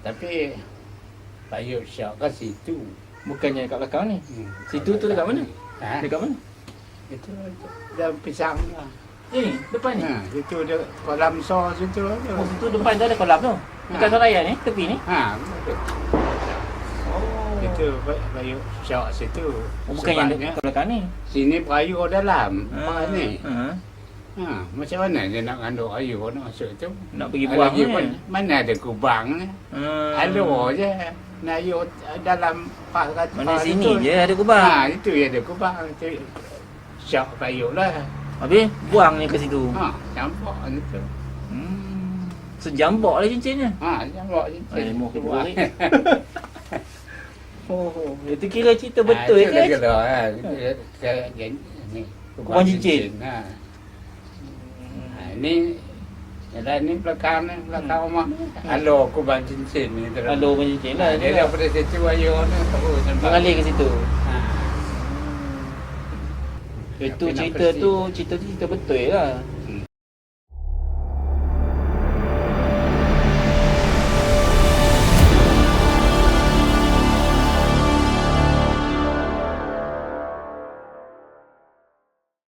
tapi Bayu Syak ke situ. Bukannya kat belakang ni. Hmm. Situ tu dekat mana? Ha? Dekat mana? Itu dalam pisang lah. Ni, depan ni. Ha, itu dia kolam so situ Oh, ada. situ depan tu ada kolam tu. Dekat Ha. Soraya ni, tepi ni. Ha, betul. Oh. Itu Ba- Bayu Syak situ. Oh, bukan yang Sebabnya dekat belakang ni. Sini berayu dalam. Ah, Ha. ni. Ha. Ha, macam mana dia nak ngandung ayu nak masuk tu? Nak pergi buang Lagi ni. pun, mana ada kubang ni? Ha. Halo je. Nak dalam pas kat Mana pas sini tu. je ada kubang. Ha, itu ya ada kubang. Itu syak bayu lah. Habis buang ni ke situ. Ha, campak itu. Hmm. Sejambak lah cincinnya. Ha, campak je. Eh, moh kita balik. Oh, itu kira cerita betul ha, ke? Itu lah. Ha, Ni. Ha. ha, ni ni belakang ni, belakang rumah ni. Halo kubang cincin ni. terus. Kalau punya cincin lah. Ha, dia daripada situ ayu ni. Terus nampak. Mengalir ke situ. Ha. Itu cerita tu, cerita tu cerita betul lah.